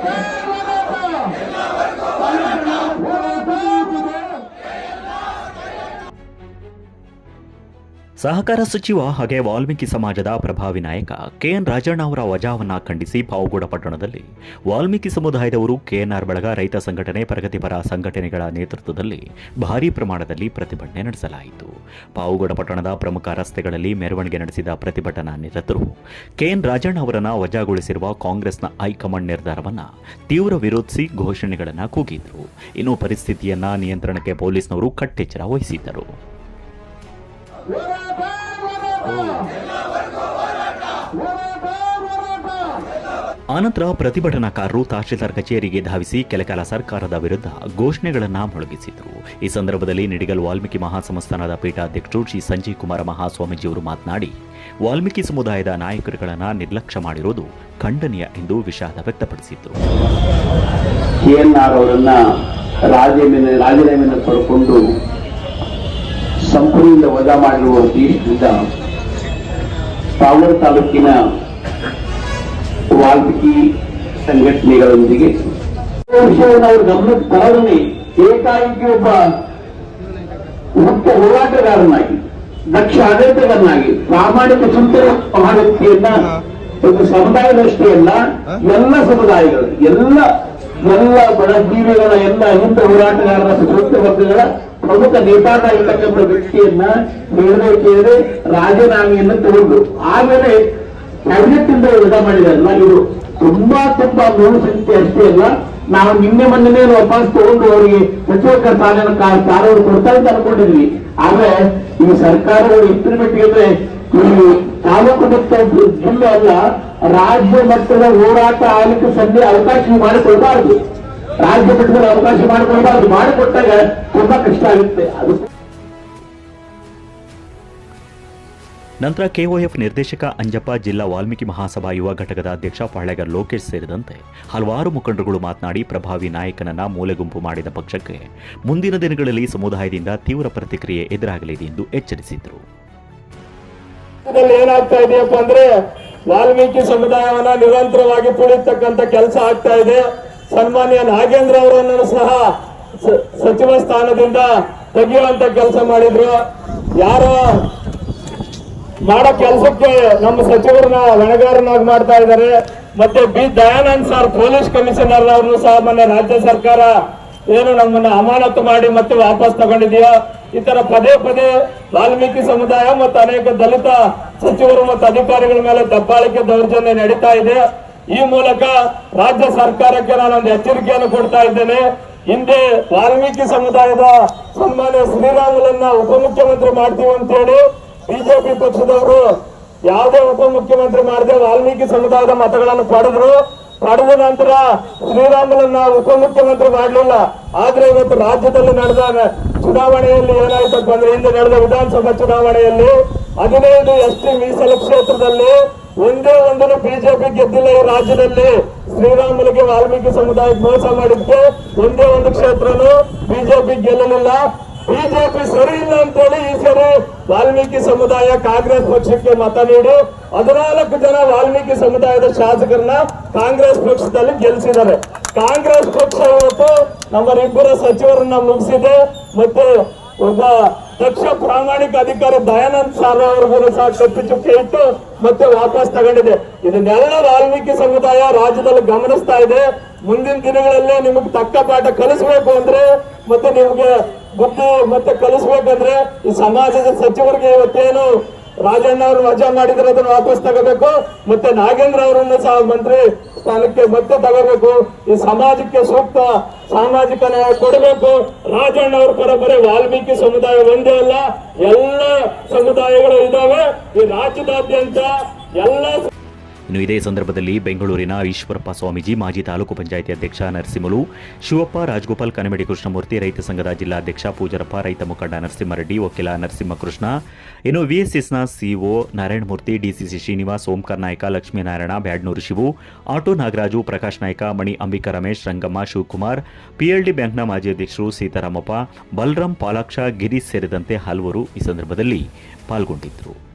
Japan! ಸಹಕಾರ ಸಚಿವ ಹಾಗೆ ವಾಲ್ಮೀಕಿ ಸಮಾಜದ ಪ್ರಭಾವಿ ನಾಯಕ ಕೆಎನ್ ರಾಜಣ್ಣ ಅವರ ವಜಾವನ್ನ ಖಂಡಿಸಿ ಪಾವಗೂಡ ಪಟ್ಟಣದಲ್ಲಿ ವಾಲ್ಮೀಕಿ ಸಮುದಾಯದವರು ಕೆಎನ್ಆರ್ ಬಳಗ ರೈತ ಸಂಘಟನೆ ಪ್ರಗತಿಪರ ಸಂಘಟನೆಗಳ ನೇತೃತ್ವದಲ್ಲಿ ಭಾರೀ ಪ್ರಮಾಣದಲ್ಲಿ ಪ್ರತಿಭಟನೆ ನಡೆಸಲಾಯಿತು. ಪಾವಗೂಡ ಪಟ್ಟಣದ ಪ್ರಮುಖ ರಸ್ತೆಗಳಲ್ಲಿ ಮೆರವಣಿಗೆ ನಡೆಸಿದ ಪ್ರತಿಭಟನಾ ನಿರತರು ಕೆಎನ್ ರಾಜಣ್ಣ ಅವರನ್ನು ವಜಾಗೊಳಿಸಿರುವ ಕಾಂಗ್ರೆಸ್ನ ಹೈಕಮಾಂಡ್ ನಿರ್ಧಾರವನ್ನು ತೀವ್ರ ವಿರೋಧಿಸಿ ಘೋಷಣೆಗಳನ್ನು ಕೂಗಿದ್ರು. ಇನ್ನು ಪರಿಸ್ಥಿತಿಯನ್ನ ನಿಯಂತ್ರಣಕ್ಕೆ ಪೊಲೀಸ್ನವರು ಕಟ್ಟೆಚ್ಚರ ವಹಿಸಿದ್ದರು. ಆನಂತರ ಪ್ರತಿಭಟನಾಕಾರರು ತಹಶೀಲ್ದಾರ್ ಕಚೇರಿಗೆ ಧಾವಿಸಿ ಕೆಲಕಾಲ ಸರ್ಕಾರದ ವಿರುದ್ಧ ಘೋಷಣೆಗಳನ್ನು ಮೊಳಗಿಸಿದರು. ಈ ಸಂದರ್ಭದಲ್ಲಿ ನಿಡಿಗಲ್ ವಾಲ್ಮೀಕಿ ಮಹಾಸಂಸ್ಥಾನದ ಪೀಠಾಧ್ಯಕ್ಷರು ಶ್ರೀ ಸಂಜೀವ್ ಕುಮಾರ ಮಹಾಸ್ವಾಮೀಜಿಯವರು ಮಾತನಾಡಿ, ವಾಲ್ಮೀಕಿ ಸಮುದಾಯದ ನಾಯಕರುಗಳನ್ನು ನಿರ್ಲಕ್ಷ್ಯ ಮಾಡಿರುವುದು ಖಂಡನೀಯ ಎಂದು ವಿಷಾದ ವ್ಯಕ್ತಪಡಿಸಿದರು. ರಾಜೀನಾಮೆ ಪಡ್ಕೊಂಡು ಸಂಪೂರ್ಣ ವಜಾ ಮಾಡಿರುವ ಉದ್ದೇಶದಿಂದ ಪಾವಗಡ ತಾಲೂಕಿನ ವಾಲ್ಮೀಕಿ ಸಂಘಟನೆಗಳೊಂದಿಗೆ ವಿಷಯವನ್ನು ಅವರು ಗಮನಕ್ಕೆ ಏಕಾಏಕಿ ಒಬ್ಬ ಮುಖ್ಯ ಹೋರಾಟಗಾರನಾಗಿ ದಕ್ಷ ಆಡಳಿತಗಾರನಾಗಿ ಪ್ರಾಮಾಣಿಕ ಚಿಂತನೆ ಮಹಾವ್ಯಕ್ತಿಯನ್ನ ಒಂದು ಸಮುದಾಯದಷ್ಟೇ ಅಲ್ಲ ಎಲ್ಲ ಸಮುದಾಯಗಳು ಎಲ್ಲ ಎಲ್ಲ ಬಡಜೀವಿಗಳ, ಎಲ್ಲ ಹಿಂದ ಹೋರಾಟಗಾರರ ಸೂಕ್ತ ವರ್ಗಗಳ ಪ್ರಮುಖ ನೇತಾರ ಇರ್ತಕ್ಕಂಥ ವ್ಯಕ್ತಿಯನ್ನ ಹೇಳದೆ ಕೇಳದೆ ರಾಜೀನಾಮೆಯನ್ನು ತಗೊಂಡು. ಆಮೇಲೆ ಕ್ಯಾಬಿನೆಟ್ ಇಂದ ವಿಧ ಮಾಡಿದಲ್ಲ, ಇದು ತುಂಬಾ ತುಂಬಾ ನೋವು ಸಂಖ್ಯೆ ಅಷ್ಟೇ ಅಲ್ಲ, ನಾವು ನಿನ್ನೆ ಮೊನ್ನೆ ವಾಪಸ್ ತಗೊಂಡು ಅವರಿಗೆ ಸಚಿವ ಸ್ಥಾನ ಸ್ಥಾನವನ್ನು ಕೊಡ್ತಾ ಅಂತ ಅನ್ಕೊಂಡಿದ್ವಿ. ಆದ್ರೆ ಈ ಸರ್ಕಾರಗಳು ಇಂಪ್ಲಿಮೆಂಟ್ ಮಟ್ಟಿಗೆ ಈ ತಾಲೂಕು ಮಟ್ಟ ಜಿಲ್ಲೆ ಅಲ್ಲ, ರಾಜ್ಯ ಮಟ್ಟದ ಹೋರಾಟ ಆಗಲಿಕ್ಕೆ ಸಂಧಿ ಅವಕಾಶ ಮಾಡಿಕೊಳ್ಬಾರ್ದು. ರಾಜ್ಯ ಮಟ್ಟದಲ್ಲಿ ಅವಕಾಶ ಮಾಡಿಕೊಳ್ಬಾರ್ದು. ಮಾಡಿಕೊಟ್ಟಾಗ ತುಂಬಾ ಕಷ್ಟ ಆಗುತ್ತೆ. ಅದು ನಂತರ ಕೆಒಎಫ್ ನಿರ್ದೇಶಕ ಅಂಜಪ್ಪ ಜಿಲ್ಲಾ ವಾಲ್ಮೀಕಿ ಮಹಾಸಭಾ ಯುವ ಘಟಕದ ಅಧ್ಯಕ್ಷ ಪಾಳೆಗರ್ ಲೋಕೇಶ್ ಸೇರಿದಂತೆ ಹಲವಾರು ಮುಖಂಡರುಗಳು ಮಾತನಾಡಿ ಪ್ರಭಾವಿ ನಾಯಕನನ್ನ ಮೂಲೆಗುಂಪು ಮಾಡಿದ ಪಕ್ಷಕ್ಕೆ ಮುಂದಿನ ದಿನಗಳಲ್ಲಿ ಸಮುದಾಯದಿಂದ ತೀವ್ರ ಪ್ರತಿಕ್ರಿಯೆ ಎದುರಾಗಲಿದೆ ಎಂದು ಎಚ್ಚರಿಸಿದರು. ಏನಾಗ್ತಾ ಇದೆಯಪ್ಪ ಅಂದ್ರೆ ವಾಲ್ಮೀಕಿ ಸಮುದಾಯವನ್ನ ನಿರಂತರವಾಗಿ ತುಳಿತಕ್ಕಂತ ಕೆಲಸ ಆಗ್ತಾ ಇದೆ. ಸನ್ಮಾನ್ಯ ನಾಗೇಂದ್ರ ಅವರನ್ನು ಸಹ ಸಚಿವ ಸ್ಥಾನದಿಂದ ತೆಗೆಯುವಂತ ಕೆಲಸ ಮಾಡಿದ್ರು. ಯಾರು ಮಾಡೋ ಕೆಲಸಕ್ಕೆ ನಮ್ಮ ಸಚಿವರನ್ನ ಹೊಣೆಗಾರನಾಗಿ ಮಾಡ್ತಾ ಇದ್ದಾರೆ. ಮತ್ತೆ B. Dayanand sir, police commissioner ಅವ್ರನ್ನು ಸಹ ಮೊನ್ನೆ ರಾಜ್ಯ ಸರ್ಕಾರ ಏನು ನಮ್ಮನ್ನ ಅಮಾನತು ಮಾಡಿ ಮತ್ತೆ ವಾಪಸ್ ತಗೊಂಡಿದೆಯೋ? ಈ ಪದೇ ಪದೇ ವಾಲ್ಮೀಕಿ ಸಮುದಾಯ ಮತ್ತು ಅನೇಕ ದಲಿತ ಸಚಿವರು ಮತ್ತು ಅಧಿಕಾರಿಗಳ ಮೇಲೆ ದಬ್ಬಾಳಿಕೆ ದೌರ್ಜನ್ಯ ನಡೀತಾ ಇದೆ. ಈ ಮೂಲಕ ರಾಜ್ಯ ಸರ್ಕಾರಕ್ಕೆ ನಾನೊಂದು ಎಚ್ಚರಿಕೆಯನ್ನು ಕೊಡ್ತಾ ಇದ್ದೇನೆ. ಹಿಂದೆ ವಾಲ್ಮೀಕಿ ಸಮುದಾಯದ ಸನ್ಮಾನ್ಯ ಶ್ರೀರಾಮುಲನ್ನ ಉಪಮುಖ್ಯಮಂತ್ರಿ ಮಾಡ್ತೀವಿ ಅಂತ ಹೇಳಿ ಬಿಜೆಪಿ ಪಕ್ಷದವರು ಯಾವುದೇ ಉಪಮುಖ್ಯಮಂತ್ರಿ ಮಾಡದೆ ವಾಲ್ಮೀಕಿ ಸಮುದಾಯದ ಮತಗಳನ್ನು ಪಡೆದ್ರು. ಪಡೆದ ನಂತರ ಶ್ರೀರಾಮನನ್ನ ಉಪಮುಖ್ಯಮಂತ್ರಿ ಮಾಡಲಿಲ್ಲ. ಆದ್ರೆ ಇವತ್ತು ರಾಜ್ಯದಲ್ಲಿ ನಡೆದ ಚುನಾವಣೆಯಲ್ಲಿ ಏನಾಯ್ತಪ್ಪ ಅಂದ್ರೆ ಹಿಂದೆ ನಡೆದ ವಿಧಾನಸಭಾ ಚುನಾವಣೆಯಲ್ಲಿ ಹದಿನೈದು ಎಸ್ ಟಿ ಮೀಸಲು ಕ್ಷೇತ್ರದಲ್ಲಿ ಒಂದೇ ಒಂದನ್ನು ಬಿಜೆಪಿ ಗೆದ್ದಿಲ್ಲ ಈ ರಾಜ್ಯದಲ್ಲಿ. ಶ್ರೀರಾಮುಲಿಗೆ ವಾಲ್ಮೀಕಿ ಸಮುದಾಯಕ್ಕೆ ಮೋಸ ಮಾಡಿದ್ದೆ ಒಂದೇ ಒಂದು ಕ್ಷೇತ್ರನು ಬಿಜೆಪಿ ಗೆಲ್ಲಲಿಲ್ಲ. ಬಿಜೆಪಿ ಸರಿ ಇಲ್ಲ ಅಂತೇಳಿ ಈ ವಾಲ್ಮೀಕಿ ಸಮುದಾಯ ಕಾಂಗ್ರೆಸ್ ಪಕ್ಷಕ್ಕೆ ಮತ ನೀಡಿ ಹದಿನಾಲ್ಕು ಜನ ವಾಲ್ಮೀಕಿ ಸಮುದಾಯದ ಶಾಸಕರನ್ನ ಕಾಂಗ್ರೆಸ್ ಪಕ್ಷದಲ್ಲಿ ಗೆಲ್ಲಿಸಿದ್ದಾರೆ ಕಾಂಗ್ರೆಸ್ ಪಕ್ಷ ಇವತ್ತು ನಮ್ಮರಿಬ್ಬರ ಸಚಿವರನ್ನ ಮುಗಿಸಿದೆ. ಮತ್ತೆ ಒಬ್ಬ ದಕ್ಷ ಪ್ರಾಮಾಣಿಕ ಅಧಿಕಾರಿ ದಯಾನಂದ್ ಸಾರ್ ಅವ್ರಿಗೂ ಸಹ ಕಪ್ಪಿ ಚುಕ್ಕಿ ಇಟ್ಟು ಮತ್ತೆ ವಾಪಸ್ ತಗೊಂಡಿದೆ. ಇದನ್ನೆಲ್ಲ ವಾಲ್ಮೀಕಿ ಸಮುದಾಯ ರಾಜ್ಯದಲ್ಲಿ ಗಮನಿಸ್ತಾ ಇದೆ. ಮುಂದಿನ ದಿನಗಳಲ್ಲಿ ನಿಮಗೆ ತಕ್ಕ ಪಾಠ ಕಲಿಸ್ಬೇಕು ಅಂದ್ರೆ ಮತ್ತೆ ನಿಮ್ಗೆ ಬುದ್ಧಿ ಮತ್ತೆ ಕಲಿಸ್ಬೇಕಂದ್ರೆ ಈ ಸಮಾಜದ ಸಚಿವರಿಗೆ ಇವತ್ತೇನು ರಾಜಣ್ಣ ಅವರು ವಜಾ ಮಾಡಿದ್ರೆ ಅದನ್ನು ವಾಪಸ್ ತಗೋಬೇಕು, ಮತ್ತೆ ನಾಗೇಂದ್ರ ಅವರನ್ನು ಸಹ ಮಂತ್ರಿ ಸ್ಥಾನಕ್ಕೆ ಮತ್ತೆ ತಗೋಬೇಕು. ಈ ಸಮಾಜಕ್ಕೆ ಸೂಕ್ತ ಸಾಮಾಜಿಕ ನ್ಯಾಯ ಕೊಡಬೇಕು. ರಾಜಣ್ಣ ಅವ್ರ ಪರ ಬರೀ ವಾಲ್ಮೀಕಿ ಸಮುದಾಯ ಒಂದೇ ಅಲ್ಲ, ಎಲ್ಲ ಸಮುದಾಯಗಳು ಇದಾವೆ ಈ ರಾಜ್ಯದಾದ್ಯಂತ ಎಲ್ಲ ಇನ್ನು ಇದೇ ಸಂದರ್ಭದಲ್ಲಿ ಬೆಂಗಳೂರಿನ ಈಶ್ವರಪ್ಪ ಸ್ವಾಮೀಜಿ, ಮಾಜಿ ತಾಲೂಕು ಪಂಚಾಯಿತಿ ಅಧ್ಯಕ್ಷ ನರಸಿಂಹಲು, ಶಿವಪ್ಪ, ರಾಜಗೋಪಾಲ್ ಕನಮಡಿ ಕೃಷ್ಣಮೂರ್ತಿ ರೈತ ಸಂಘದ ಜಿಲ್ಲಾಧ್ಯಕ್ಷ ಪೂಜರಪ್ಪ, ರೈತ ಮುಖಂಡ ನರಸಿಂಹರೆಡ್ಡಿ, ವಕೀಲ ನರಸಿಂಹಕೃಷ್ಣ ಇನ್ನು ವಿಎಸ್ಎಸ್ನ CO Narayanamurthy, DCC Srinivas, Omkar Nayak, Lakshminarayana, Byadnur Shivu, auto Nagaraju, Prakash Nayak, Mani Ambika Ramesh, Rangamma Shivakumar, PLD ಬ್ಯಾಂಕ್ನ ಮಾಜಿ ಅಧ್ಯಕ್ಷರು ಸೀತಾರಾಮಪ್ಪ ಬಲರಾಮ್ ಪಾಲಾಕ್ಷ, ಗಿರೀಶ್ ಸೇರಿದಂತೆ ಹಲವರು ಈ ಸಂದರ್ಭದಲ್ಲಿ ಪಾಲ್ಗೊಂಡಿದ್ದರು.